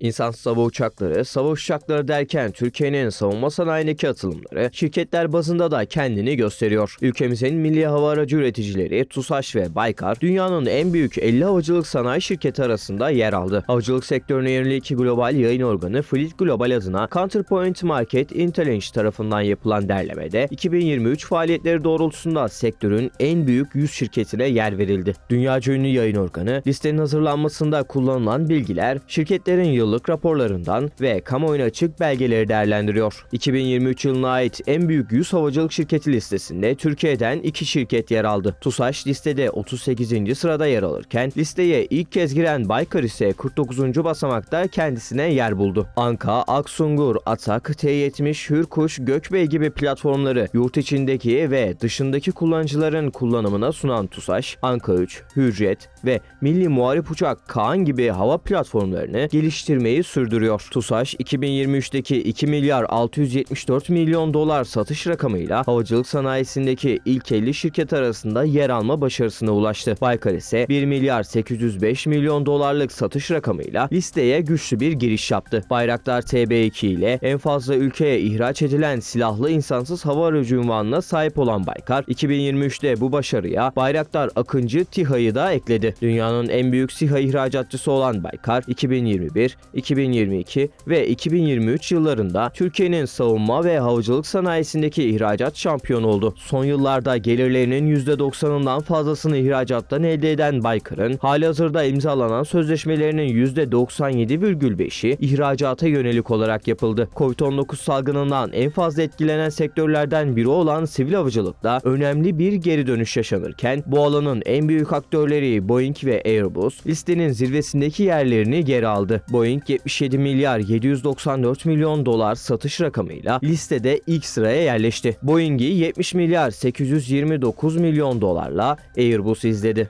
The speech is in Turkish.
İnsansız hava uçakları, savaş uçakları derken Türkiye'nin savunma sanayindeki atılımları şirketler bazında da kendini gösteriyor. Ülkemizin milli hava aracı üreticileri TUSAŞ ve Baykar dünyanın en büyük 50 havacılık sanayi şirketi arasında yer aldı. Havacılık sektörüne yönelik global yayın organı Fleet Global adına Counterpoint Market Intelligence tarafından yapılan derlemede 2023 faaliyetleri doğrultusunda sektörün en büyük 100 şirketine yer verildi. Dünyaca ünlü yayın organı listenin hazırlanmasında kullanılan bilgiler şirketlerin yıllık raporlarından ve kamuoyuna açık belgeleri değerlendiriyor. 2023 yılına ait en büyük 100 havacılık şirketi listesinde Türkiye'den 2 şirket yer aldı. TUSAŞ listede 38. sırada yer alırken listeye ilk kez giren Baykar ise 49. basamakta kendisine yer buldu. Anka, Aksungur, Atak, T70, Hürkuş, Gökbey gibi platformları yurt içindeki ve dışındaki kullanıcıların kullanımına sunan TUSAŞ, Anka 3, Hürjet ve Milli Muharip Uçak Kaan gibi hava platformlarını geliştirmeyi sürdürüyor. TUSAŞ 2023'teki 2 milyar 674 milyon dolar satış rakamıyla havacılık sanayisindeki ilk 50 şirket arasında yer alma başarısına ulaştı. Baykar ise 1 milyar 805 milyon dolarlık satış rakamıyla listeye güçlü bir giriş yaptı. Bayraktar TB2 ile en fazla ülkeye ihraç edilen silahlı insansız hava aracı unvanına sahip olan Baykar, 2023'te bu başarıya Bayraktar Akıncı TİHA'yı da ekledi. Dünyanın en büyük SİHA ihracatçısı olan Baykar, 2021, 2022 ve 2023 yıllarında Türkiye'nin savunma ve havacılık sanayisindeki ihracat şampiyonu oldu. Son yıllarda gelirlerinin %90'ından fazlasını ihracattan elde eden Baykar'ın halihazırda imzalanan sözleşmelerinin %97,5'i ihracata yönelik olarak yapıldı. Covid-19 salgınından en fazla etkilenen sektörlerden biri olan sivil havacılıkta önemli bir geri dönüş yaşanırken bu alanın en büyük aktörleri Boeing ve Airbus listenin zirvesindeki yerlerini geri aldı. Boeing 77 milyar 794 milyon dolar satış rakamıyla listede ilk sıraya yerleşti. Boeing'i 70 milyar 829 milyon dolarla Airbus izledi.